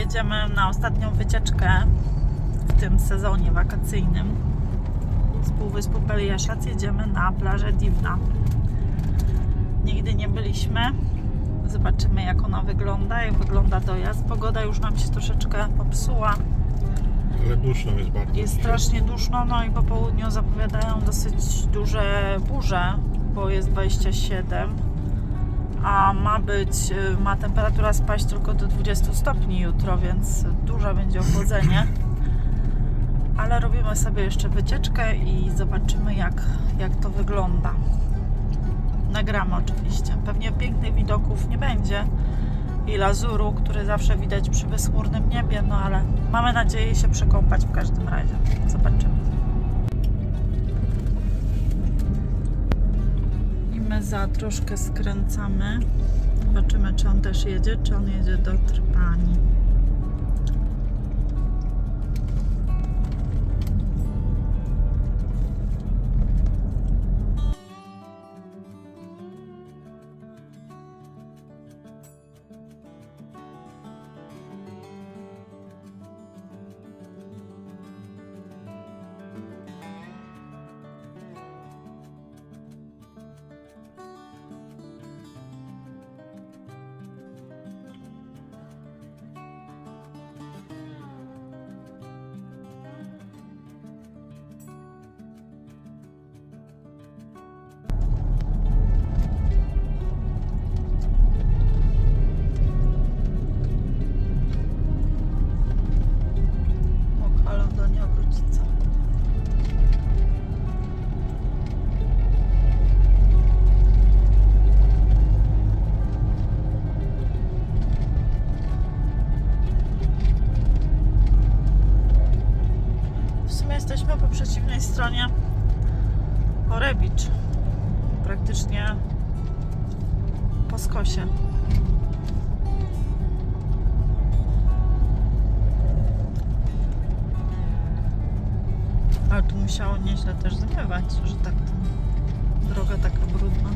jedziemy na ostatnią wycieczkę w tym sezonie wakacyjnym. Z Półwyspu Peliaszac jedziemy na plażę Divna. Nigdy nie byliśmy. Zobaczymy jak ona wygląda, jak wygląda dojazd. Pogoda już nam się troszeczkę popsuła. Ale duszno jest bardzo. Jest strasznie duszno, no i po południu zapowiadają dosyć duże burze, bo jest 27, a ma być, y, ma temperatura spaść tylko do 20 stopni jutro, więc duże będzie ochłodzenie. Ale robimy sobie jeszcze wycieczkę i zobaczymy jak, jak to wygląda. Nagramy oczywiście. Pewnie pięknych widoków nie będzie i lazuru, który zawsze widać przy bezchmurnym niebie, no ale mamy nadzieję się przekąpać w każdym razie. Zobaczymy. Za troszkę skręcamy. Zobaczymy, czy on też jedzie, czy on jedzie do Trpani. Przeciwnej stronie Orebicz. Praktycznie po skosie. Ale tu musiało nieźle też zmywać, że tak ta droga taka brudna.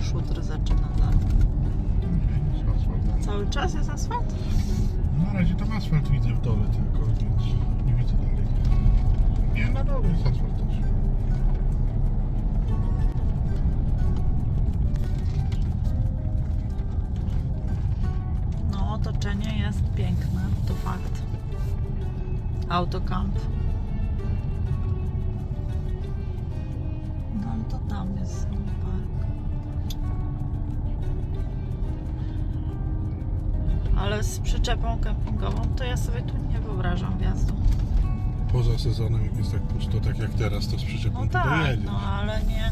Się szutr zaczyna. Jest asfalt. Cały czas jest asfalt? Na razie tam asfalt widzę w dole tylko, więc nie widzę dalej. Nie, na dole jest asfalt też. No, otoczenie jest piękne, to fakt. Autokamp. No to tam jest park. Z przyczepą kempingową to ja sobie tu nie wyobrażam wjazdu. Poza sezonem, jak jest tak pusto, tak jak teraz, to z przyczepą No tak, jedziesz. no ale nie.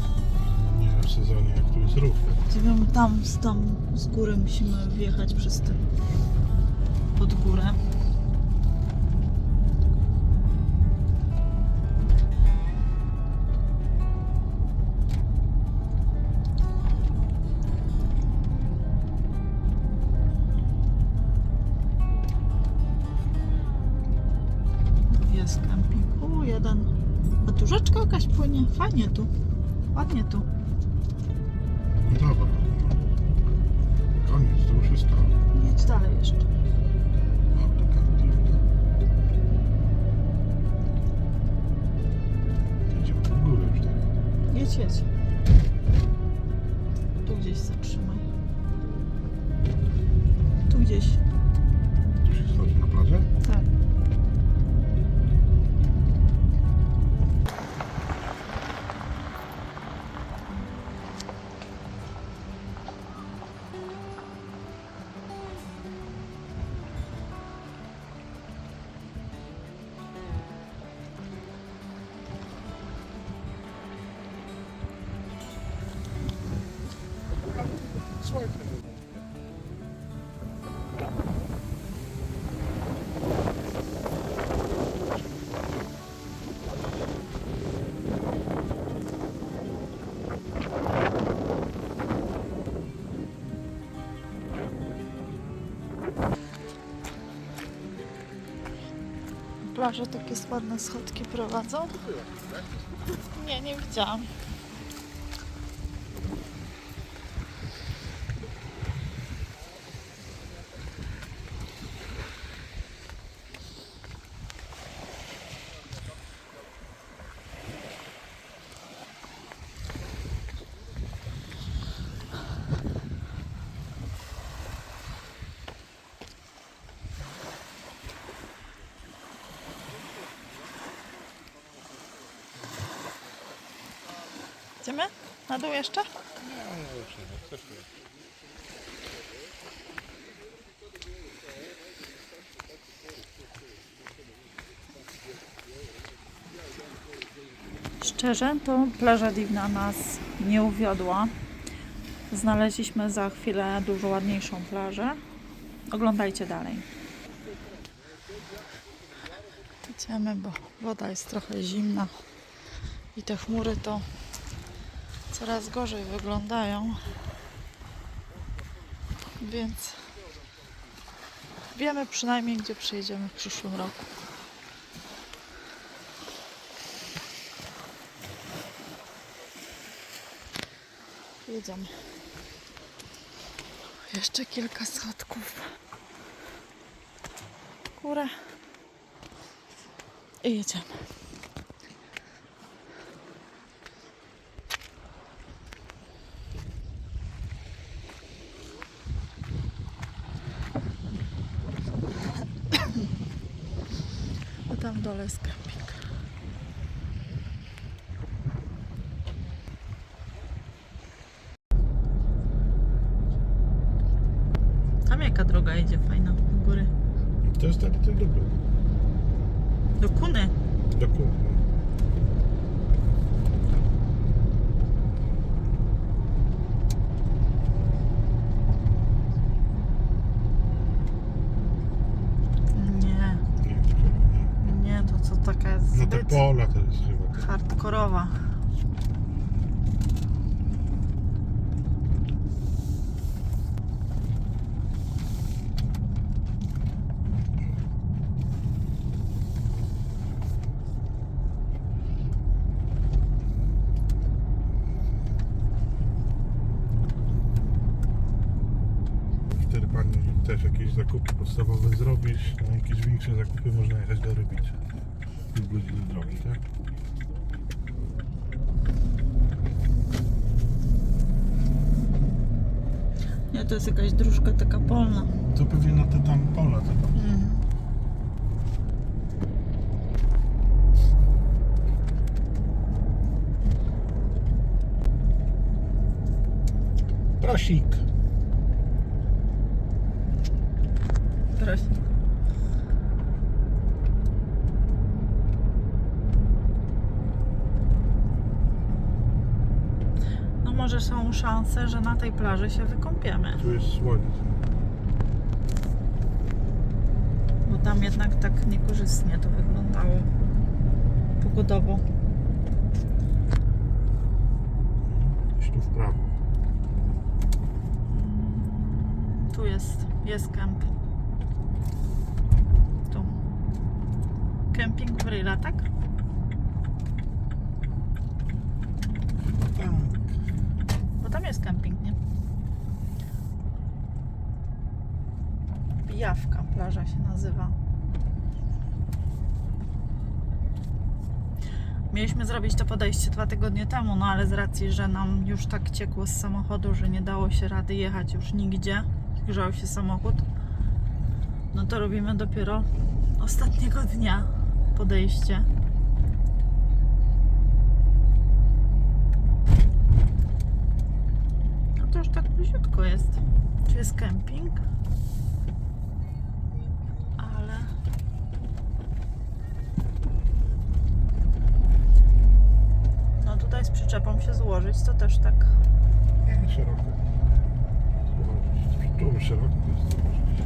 Nie w sezonie, jak tu jest ruch. Gdybym tam, z- tam z góry musimy wjechać przez ten pod górę. Jest kemping. U, jeden. A tu rzeczka jakaś płynie. Fajnie tu. Ładnie tu. No dobra. Koniec, to już jest to. Jedź dalej jeszcze. Jedziemy w górę już tak. Jedź, jedź. Tu gdzieś zatrzymaj. słońce. Plaże takie ładne schodki prowadzą? Nie, nie widziałam. Idziemy? Na dół jeszcze? Szczerze, to plaża Divna nas nie uwiodła. Znaleźliśmy za chwilę dużo ładniejszą plażę. Oglądajcie dalej. Idziemy, bo woda jest trochę zimna i te chmury to coraz gorzej wyglądają. Więc wiemy przynajmniej, gdzie przyjedziemy w przyszłym roku. Jedziemy. Jeszcze kilka schodków. Górę. I jedziemy. A tam w dole jest kemping. Tam jaka droga idzie fajna do góry. To jest tak, to dobre. Do Kuny. Dokładnie. Nie, Nie, tylko nie. nie, to co taka jest No te zbyt pola to jest chyba. tak. hardkorowa. Wtedy pani też jakieś zakupy podstawowe zrobić, a jakieś większe zakupy można jechać do Rybicza. Pół godziny drogi, tak? Nie, to jest jakaś dróżka taka polna. To pewnie na te tam pola, to tam. Mhm. Prosik. Może są szanse, że na tej plaży się wykąpiemy. Tu jest słońce. Bo tam jednak tak niekorzystnie to wyglądało. Pogodowo. Gdzieś tu w prawo. Tu jest, jest kemp. Tu. Kemping Bryla? Tak. Bo tam jest kemping, nie? Pijawka plaża się nazywa. Mieliśmy zrobić to podejście dwa tygodnie temu, no ale z racji, że nam już tak ciekło z samochodu, że nie dało się rady jechać już nigdzie, grzał się samochód, no to robimy dopiero ostatniego dnia podejście. No to już tak bliziutko jest. Tu jest kemping. Ale... No tutaj z przyczepą się złożyć, to też tak Nie, szeroko. Tu szeroko jest. zobaczyć.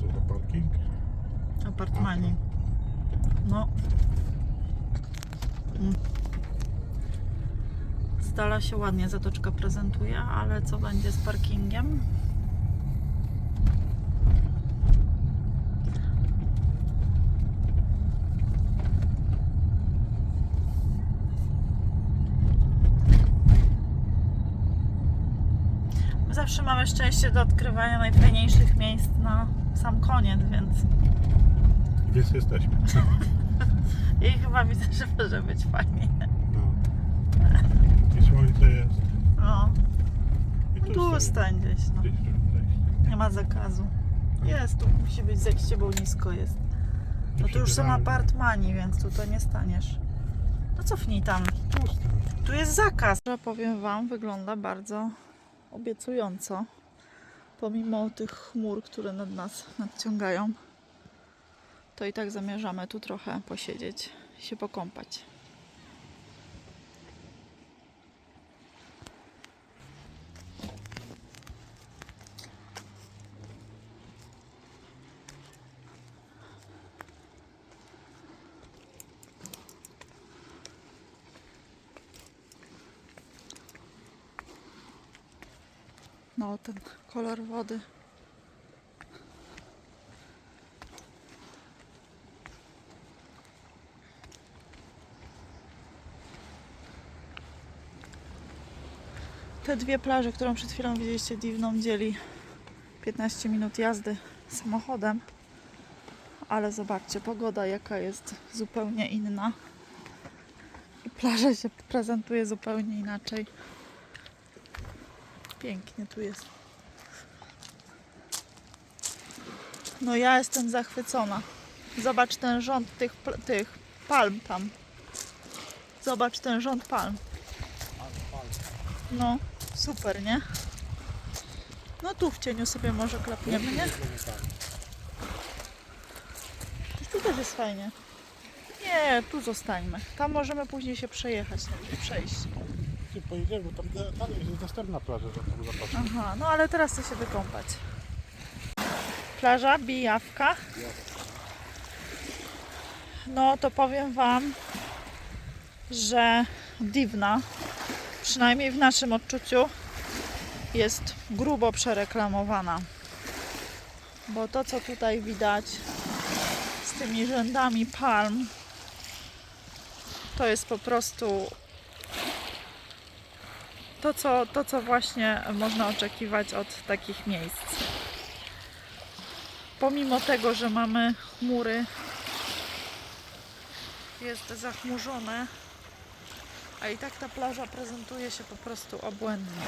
Co za parking? Apartmani. No. Mm. Z dala się ładnie zatoczka prezentuje, ale co będzie z parkingiem? Zawsze mamy szczęście do odkrywania najfajniejszych miejsc na sam koniec, więc Więc jesteśmy. i chyba widzę, że może być fajnie. No. I słońce jest. No, I tu stań gdzieś, no. Gdzieś tu wejść. Nie ma zakazu. Jest, tu musi być zejście, bo nisko jest. No tu już są apartmani, więc tu to nie staniesz. No cofnij tam. Tu jest zakaz. Powiem Wam, wygląda bardzo obiecująco. Pomimo tych chmur, które nad nas nadciągają, to i tak zamierzamy tu trochę posiedzieć i się pokąpać. No, ten kolor wody. Te dwie plaże, którą przed chwilą widzieliście, Divną dzieli 15 minut jazdy samochodem. Ale zobaczcie, pogoda jaka jest zupełnie inna. I plaża się prezentuje zupełnie inaczej. Pięknie tu jest. No ja jestem zachwycona. Zobacz ten rząd tych, tych palm tam. Zobacz ten rząd palm. No, super, nie? No tu w cieniu sobie może klapniemy, nie? Tu też jest fajnie. Nie, tu zostańmy. Tam możemy później się przejechać, przejść. Gdzie pojedziemy? Tam, tam jest następna plaża, tam zobaczyć. Aha, no ale teraz chcę się wykąpać. Plaża Bijawka. No to powiem Wam, że Divna, przynajmniej w naszym odczuciu, jest grubo przereklamowana. Bo to, co tutaj widać z tymi rzędami palm, to jest po prostu to co, to, co właśnie można oczekiwać od takich miejsc. Pomimo tego, że mamy chmury, jest zachmurzone, a i tak ta plaża prezentuje się po prostu obłędnie.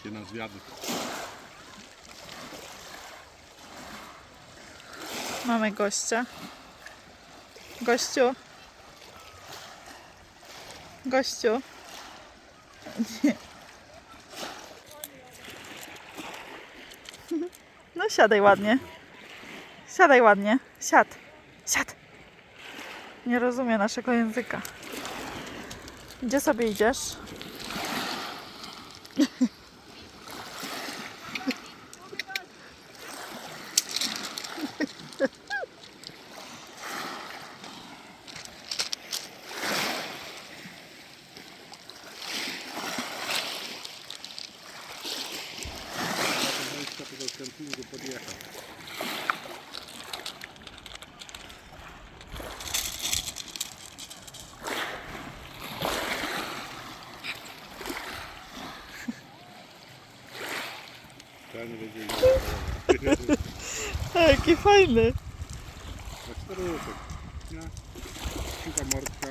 Gdzie na zwiady. Mamy gościa. Gościu. Gościu. Nie. No siadaj ładnie. Siadaj ładnie. Siad. Siad. Nie rozumie naszego języka. Gdzie sobie idziesz? Jaki fajny. Za 4 łutek. Kilka mordka.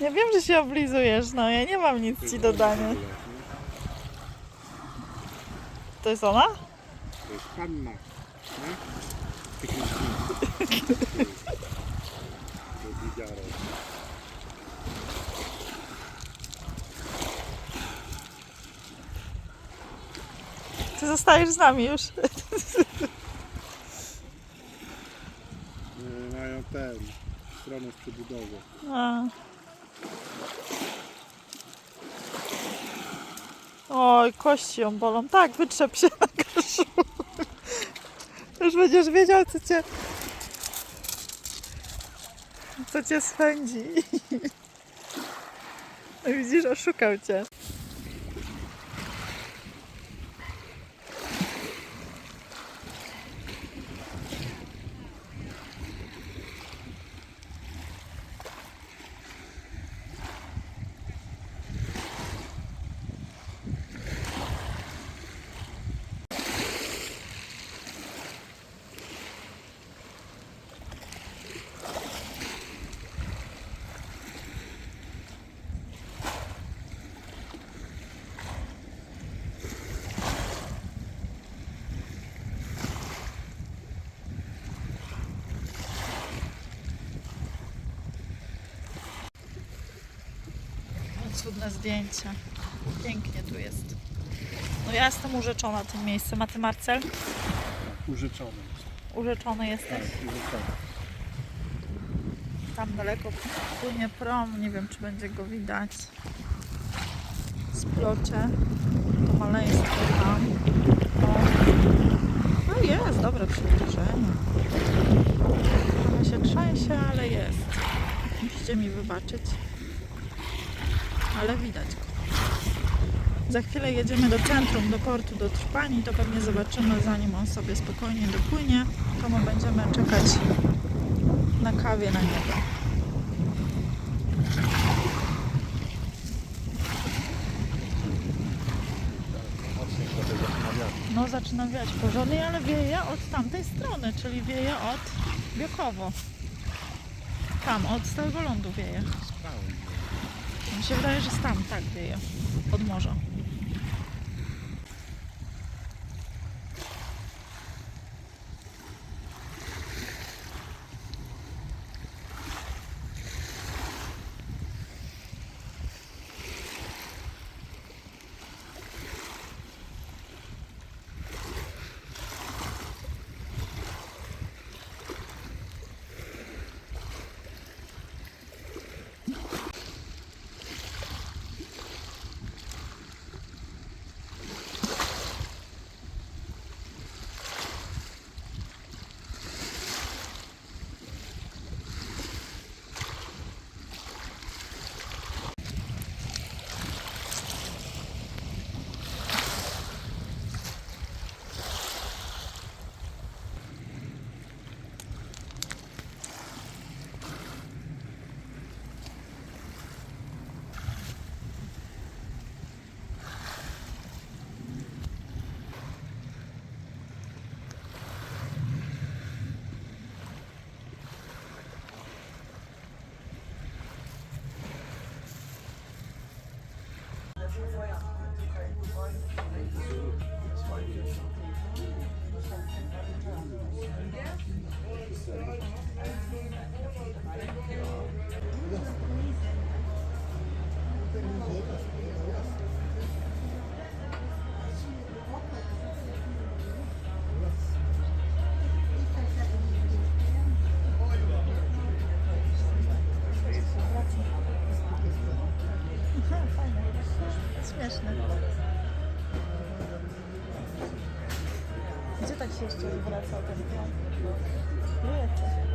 Ja wiem, że się oblizujesz, no ja nie mam nic ci do dania. To jest ona? To jest panna. Nie? Ty Ty zostajesz z nami już. Ten, stronę z przebudowy. A. Oj, kości ją bolą. Tak, wytrzep się na. Już będziesz wiedział, co cię... Co cię swędzi. No Widzisz, oszukał cię. Cudne zdjęcie. Pięknie tu jest. No ja jestem urzeczona tym miejscem. A ty, Marcel? Użyczony. Urzeczony jesteś? Tak, użyczony. Tam daleko płynie prom, nie wiem czy będzie go widać. W splocie. To maleństwo tam. O. No jest, dobre przybliżenie. Trochę się trzęsie, ale jest. Musicie mi wybaczyć. Ale widać go. Za chwilę jedziemy do centrum, do portu, do Trpani, to pewnie zobaczymy zanim on sobie spokojnie dopłynie. To my będziemy czekać na kawie na niego. No zaczyna wiać porządnie, ale wieje od tamtej strony, czyli wieje od Biokowo. Tam, od Stałego Lądu wieje. Mi się wydaje, że tam tak wieje. Od morza. Się jeszcze zwraca ten plan? Wiecie.